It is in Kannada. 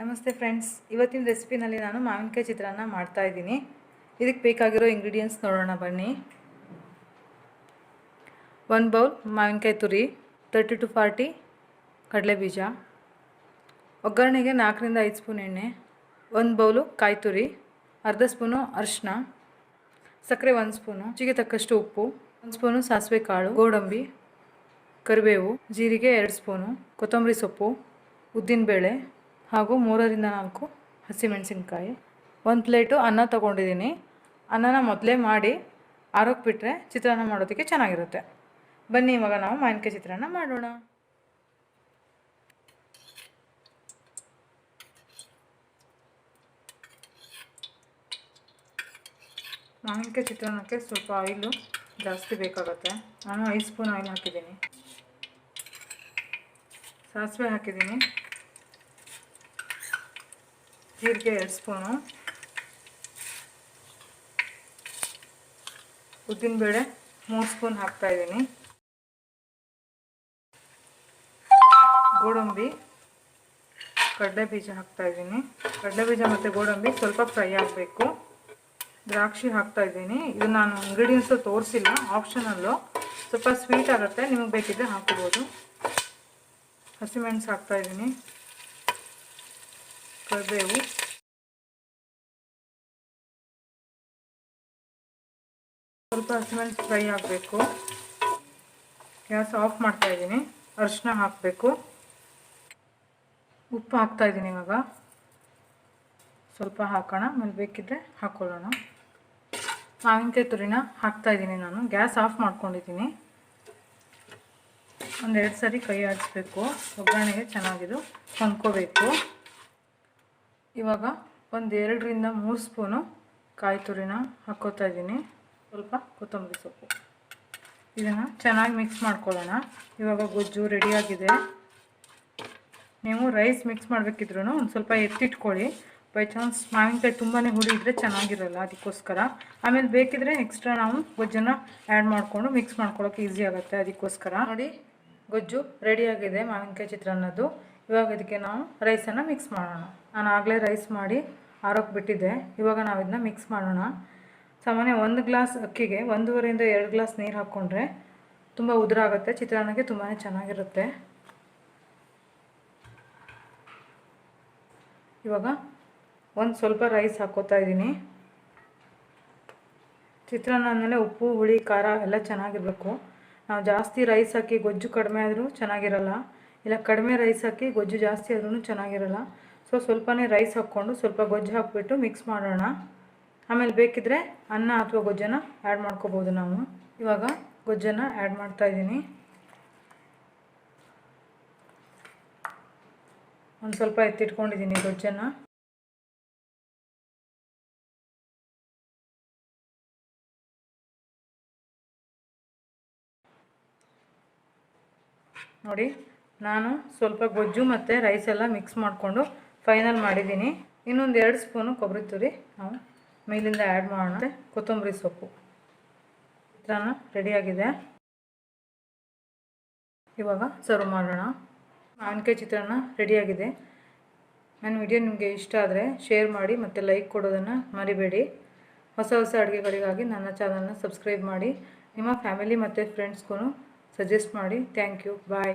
ನಮಸ್ತೆ ಫ್ರೆಂಡ್ಸ್, ಇವತ್ತಿನ ರೆಸಿಪಿನಲ್ಲಿ ನಾನು ಮಾವಿನಕಾಯಿ ಚಿತ್ರಾನ್ನ ಮಾಡ್ತಾ ಇದ್ದೀನಿ. ಇದಕ್ಕೆ ಬೇಕಾಗಿರೋ ಇಂಗ್ರೀಡಿಯೆಂಟ್ಸ್ ನೋಡೋಣ, ಬನ್ನಿ. ಒಂದು ಬೌಲ್ ಮಾವಿನಕಾಯಿ ತುರಿ ತರ್ಟಿ ಟು ಫಾರ್ಟಿ ಕಡಲೆ ಬೀಜ, ಒಗ್ಗರಣೆಗೆ ನಾಲ್ಕರಿಂದ ಐದು ಸ್ಪೂನ್ ಎಣ್ಣೆ, ಒಂದು ಬೌಲು ಕಾಯಿ ತುರಿ, ಅರ್ಧ ಸ್ಪೂನು ಅರಿಶಿನ ಸಕ್ಕರೆ ಒಂದು ಸ್ಪೂನು, ರುಚಿಗೆ ತಕ್ಕಷ್ಟು ಉಪ್ಪು, ಒಂದು ಸ್ಪೂನು ಸಾಸಿವೆ ಕಾಳು, ಗೋಡಂಬಿ, ಕರಿಬೇವು, ಜೀರಿಗೆ ಎರಡು ಸ್ಪೂನು, ಕೊತ್ತಂಬರಿ ಸೊಪ್ಪು, ಉದ್ದಿನಬೇಳೆ ಹಾಗೂ ಮೂರರಿಂದ ನಾಲ್ಕು ಹಸಿಮೆಣಸಿನ್ಕಾಯಿ. ಒಂದು ಪ್ಲೇಟು ಅನ್ನ ತೊಗೊಂಡಿದ್ದೀನಿ. ಅನ್ನನ ಮೊದಲೇ ಮಾಡಿ ಆರೋಗ್ಯ ಬಿಟ್ಟರೆ ಚಿತ್ರಾನ್ನ ಮಾಡೋದಕ್ಕೆ ಚೆನ್ನಾಗಿರುತ್ತೆ. ಬನ್ನಿ, ಇವಾಗ ನಾವು ಮಾವಿನಕಾಯಿ ಚಿತ್ರಾನ್ನ ಮಾಡೋಣ. ಮಾವಿನಕಾಯಿ ಚಿತ್ರಾನ್ನಕ್ಕೆ ಸ್ವಲ್ಪ ಆಯಿಲು ಜಾಸ್ತಿ ಬೇಕಾಗುತ್ತೆ. ನಾನು ಐದು ಸ್ಪೂನ್ ಆಯಿಲ್ ಹಾಕಿದ್ದೀನಿ. ಸಾಸಿವೆ ಹಾಕಿದ್ದೀನಿ. ಜೀರಿಗೆ ಎರಡು ಸ್ಪೂನು ಉದ್ದಿನಬೇಳೆ ಮೂರು ಸ್ಪೂನ್ ಹಾಕ್ತಾಯಿದ್ದೀನಿ ಗೋಡಂಬಿ, ಕಡಲೆ ಬೀಜ ಹಾಕ್ತಾಯಿದ್ದೀನಿ ಕಡಲೆ ಬೀಜ ಮತ್ತು ಗೋಡಂಬಿ ಸ್ವಲ್ಪ ಫ್ರೈ ಆಗಬೇಕು. ದ್ರಾಕ್ಷಿ ಹಾಕ್ತಾ ಇದ್ದೀನಿ. ಇದು ನಾನು ಇಂಗ್ರೀಡಿಯೆಂಟ್ಸು ತೋರಿಸಿಲ್ಲ ಆಪ್ಷನಲ್ಲು ಸ್ವಲ್ಪ ಸ್ವೀಟ್ ಆಗುತ್ತೆ, ನಿಮಗೆ ಬೇಕಿದ್ದರೆ ಹಾಕ್ಬೋದು ಹಸಿಮೆಣಸು ಹಾಕ್ತಾ ಕರಿಬೇವು ಸ್ವಲ್ಪ ಹಸಿಮೆಣಸು ಫ್ರೈ ಆಗಬೇಕು. ಗ್ಯಾಸ್ ಆಫ್ ಮಾಡ್ತಾ ಇದ್ದೀನಿ. ಅರಿಶಿನ ಹಾಕಬೇಕು. ಉಪ್ಪು ಹಾಕ್ತಾ ಇದ್ದೀನಿ ಇವಾಗ. ಸ್ವಲ್ಪ ಹಾಕೋಣ. ಆಮೇಲೆ ಬೇಕಿದ್ದರೆ ಹಾಕ್ಕೊಳ್ಳೋಣ ಮಾವಿನಕಾಯಿ ತುರಿನ ಹಾಕ್ತಾ ಇದ್ದೀನಿ ನಾನು. ಗ್ಯಾಸ್ ಆಫ್ ಮಾಡ್ಕೊಂಡಿದ್ದೀನಿ. ಒಂದೆರಡು ಸಾರಿ ಕೈ ಆಡಿಸ್ಬೇಕು ಒಗ್ಗರಣೆಗೆ ಚೆನ್ನಾಗಿದು ಹೊಂದ್ಕೋಬೇಕು ಇವಾಗ ಒಂದು ಎರಡರಿಂದ ಮೂರು ಸ್ಪೂನು ಕಾಯಿ ತುರಿನ ಹಾಕ್ಕೋತಾ ಇದ್ದೀನಿ. ಸ್ವಲ್ಪ ಕೊತ್ತಂಬರಿ ಸೊಪ್ಪು. ಇದನ್ನು ಚೆನ್ನಾಗಿ ಮಿಕ್ಸ್ ಮಾಡ್ಕೊಳ್ಳೋಣ. ಇವಾಗ ಗೊಜ್ಜು ರೆಡಿಯಾಗಿದೆ ನೀವು ರೈಸ್ ಮಿಕ್ಸ್ ಮಾಡಬೇಕಿದ್ರೂ ಒಂದು ಸ್ವಲ್ಪ ಎತ್ತಿಟ್ಕೊಳ್ಳಿ. ಬೈ ಚಾನ್ಸ್ ಮಾವಿನಕಾಯಿ ತುಂಬಾ ಹುಳಿ ಇದ್ದರೆ ಚೆನ್ನಾಗಿರಲ್ಲ ಅದಕ್ಕೋಸ್ಕರ. ಆಮೇಲೆ ಬೇಕಿದ್ರೆ ಎಕ್ಸ್ಟ್ರಾ ನಾವು ಗೊಜ್ಜನ್ನು ಆ್ಯಡ್ ಮಾಡಿಕೊಂಡು ಮಿಕ್ಸ್ ಮಾಡ್ಕೊಳ್ಳೋಕೆ ಈಸಿ ಆಗುತ್ತೆ ಅದಕ್ಕೋಸ್ಕರ. ನೋಡಿ ಗೊಜ್ಜು ರೆಡಿಯಾಗಿದೆ ಮಾವಿನಕಾಯಿ ಚಿತ್ರಾನ್ನದ್ದು. ಇವಾಗ ಇದಕ್ಕೆ ನಾವು ರೈಸನ್ನು ಮಿಕ್ಸ್ ಮಾಡೋಣ. ನಾನು ಆಗಲೇ ರೈಸ್ ಮಾಡಿ ಆರೋಕ್ಕೆ ಬಿಟ್ಟಿದ್ದೆ. ಇವಾಗ ನಾವು ಇದನ್ನ ಮಿಕ್ಸ್ ಮಾಡೋಣ. ಸಾಮಾನ್ಯ ಒಂದು ಗ್ಲಾಸ್ ಅಕ್ಕಿಗೆ ಒಂದೂವರೆಯಿಂದ ಎರಡು ಗ್ಲಾಸ್ ನೀರು ಹಾಕ್ಕೊಂಡ್ರೆ ತುಂಬ ಉದುರಾಗುತ್ತೆ ಚಿತ್ರಾನ್ನಕ್ಕೆ ತುಂಬಾ ಚೆನ್ನಾಗಿರುತ್ತೆ. ಇವಾಗ ಒಂದು ಸ್ವಲ್ಪ ರೈಸ್ ಹಾಕೋತಾ ಇದ್ದೀನಿ. ಚಿತ್ರಾನ್ನ ಅಂದಮೇಲೆ ಉಪ್ಪು, ಹುಳಿ, ಖಾರ ಎಲ್ಲ ಚೆನ್ನಾಗಿರಬೇಕು. ನಾವು ಜಾಸ್ತಿ ರೈಸ್ ಹಾಕಿ ಗೊಜ್ಜು ಕಡಿಮೆ ಆದರೂ ಚೆನ್ನಾಗಿರಲ್ಲ. ಇಲ್ಲ ಕಡಿಮೆ ರೈಸ್ ಹಾಕಿ ಗೊಜ್ಜು ಜಾಸ್ತಿ ಆದ್ರೂ ಚೆನ್ನಾಗಿರಲ್ಲ. ಸೊ ಸ್ವಲ್ಪನೇ ರೈಸ್ ಹಾಕ್ಕೊಂಡು ಸ್ವಲ್ಪ ಗೊಜ್ಜು ಹಾಕ್ಬಿಟ್ಟು ಮಿಕ್ಸ್ ಮಾಡೋಣ. ಆಮೇಲೆ ಬೇಕಿದ್ದರೆ ಅನ್ನ ಅಥವಾ ಗೊಜ್ಜನ್ನು ಆ್ಯಡ್ ಮಾಡ್ಕೋಬೋದು ನಾವು. ಇವಾಗ ಗೊಜ್ಜನ್ನು ಆ್ಯಡ್ ಮಾಡ್ತಾಯಿದ್ದೀನಿ ಒಂದು ಸ್ವಲ್ಪ ಎತ್ತಿಟ್ಕೊಂಡಿದ್ದೀನಿ ಗೊಜ್ಜನ್ನು. ನೋಡಿ. ನಾನು ಸ್ವಲ್ಪ ಗೊಜ್ಜು ಮತ್ತು ರೈಸ್ ಎಲ್ಲ ಮಿಕ್ಸ್ ಮಾಡಿಕೊಂಡು ಫೈನಲ್ ಮಾಡಿದ್ದೀನಿ. ಇನ್ನೊಂದು ಎರಡು ಸ್ಪೂನು ಕೊಬ್ಬರಿ ತುರಿ ನಾವು ಮೇಲಿಂದ ಆ್ಯಡ್ ಮಾಡೋಣ. ಕೊತ್ತಂಬರಿ ಸೊಪ್ಪು. ಚಿತ್ರಾನ್ನ ರೆಡಿಯಾಗಿದೆ ಇವಾಗ ಸರ್ವ್ ಮಾಡೋಣ. ಮಾವಿನಕಾಯಿ ಚಿತ್ರಾನ್ನ ರೆಡಿಯಾಗಿದೆ ನನ್ನ ವಿಡಿಯೋ ನಿಮಗೆ ಇಷ್ಟ ಆದರೆ ಶೇರ್ ಮಾಡಿ ಮತ್ತು ಲೈಕ್ ಕೊಡೋದನ್ನು ಮರಿಬೇಡಿ. ಹೊಸ ಹೊಸ ಅಡುಗೆಗಳಿಗಾಗಿ ನನ್ನ ಚಾನಲ್ನ ಸಬ್ಸ್ಕ್ರೈಬ್ ಮಾಡಿ. ನಿಮ್ಮ ಫ್ಯಾಮಿಲಿ ಮತ್ತು ಫ್ರೆಂಡ್ಸ್ಗೂ ಸಜೆಸ್ಟ್ ಮಾಡಿ. Thank you bye